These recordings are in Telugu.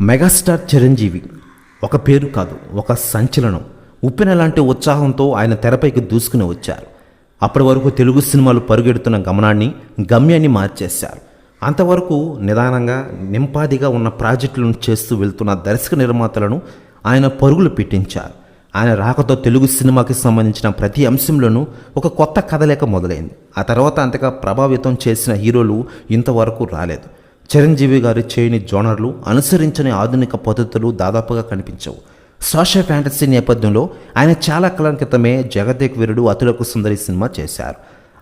మెగాస్టార్ చిరంజీవి ఒక పేరు కాదు ఒక సంచలనం. ఉప్పెన లాంటి ఉత్సాహంతో ఆయన తెరపైకి దూసుకుని వచ్చారు. అప్పటి వరకు తెలుగు సినిమాలు పరుగెడుతున్న గమనాన్ని గమ్యాన్ని మార్చేశారు. అంతవరకు నిదానంగా నింపాదిగా ఉన్న ప్రాజెక్టులను చేస్తూ వెళ్తున్న దర్శక నిర్మాతలను ఆయన పరుగులు పెట్టించారు. ఆయన రాకతో తెలుగు సినిమాకి సంబంధించిన ప్రతి అంశంలోనూ ఒక కొత్త కథలేక మొదలైంది. ఆ తర్వాత అంతగా ప్రభావితం చేసిన హీరోలు ఇంతవరకు రాలేదు. చిరంజీవి గారి చేయని జోనర్లు అనుసరించని ఆధునిక పద్ధతులు దాదాపుగా కనిపించవు. సోషల్ ఫ్యాంటసీ నేపథ్యంలో ఆయన చాలా కాలం క్రితమే జగదేక్ వీరుడు అతులకు సుందరి సినిమా చేశారు.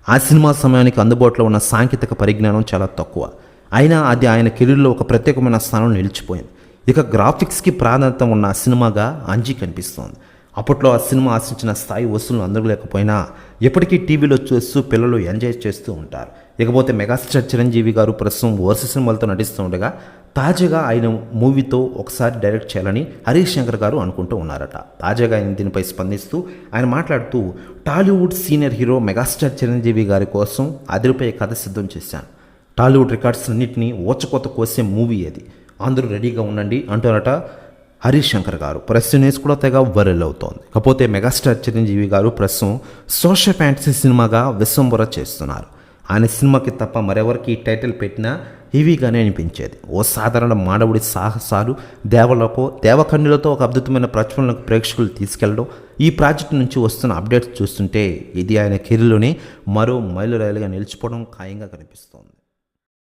ఆ సినిమా సమయానికి అందుబాటులో ఉన్న సాంకేతిక పరిజ్ఞానం చాలా తక్కువ. అయినా అది ఆయన కెరీర్లో ఒక ప్రత్యేకమైన స్థానం నిలిచిపోయింది. ఇక గ్రాఫిక్స్కి ప్రాధాన్యత ఉన్న సినిమాగా అంజీ కనిపిస్తోంది. అప్పట్లో ఆ సినిమా ఆశించిన స్థాయి వసూలు అందలేకపోయినా ఎప్పటికీ టీవీలో చూస్తూ పిల్లలు ఎంజాయ్ చేస్తూ ఉంటారు. ఇకపోతే మెగాస్టార్ చిరంజీవి గారు ప్రస్తుతం వరుస సినిమాలతో నటిస్తూ ఉండగా తాజాగా ఆయన మూవీతో ఒకసారి డైరెక్ట్ చేయాలని హరీష్ శంకర్ గారు అనుకుంటూ ఉన్నారట. తాజాగా ఆయన దీనిపై స్పందిస్తూ ఆయన మాట్లాడుతూ Tollywood senior hero megastar Chiranjeevi గారి కోసం అదిరిపై కథ సిద్ధం చేశాను. టాలీవుడ్ రికార్డ్స్ అన్నింటినీ ఓచకోత కోసే మూవీ అది. అందరూ రెడీగా ఉండండి అంటారట హరీష్ శంకర్ గారు. ప్రస్తుతం న్యూస్ కూడా తెగ వైరల్ అవుతోంది. కాకపోతే మెగాస్టార్ చిరంజీవి గారు ప్రస్తుతం సోషల్ ఫ్యాంటసీ సినిమాగా విశ్వంబర చేస్తున్నారు. ఆయన సినిమాకి తప్ప మరెవరికి ఈ టైటిల్ పెట్టినా హెవీగానే అనిపించేది. ఓ సాధారణ మానవుడి సాహసాలు దేవలకు దేవకన్యులతో ఒక అద్భుతమైన ప్రచురణకు ప్రేక్షకులు తీసుకెళ్ళడం ఈ ప్రాజెక్టు నుంచి వస్తున్న అప్డేట్స్ చూస్తుంటే ఇది ఆయన కెరీర్లోనే మరో మైలురాయిలుగా నిలిచిపోవడం ఖాయంగా కనిపిస్తోంది.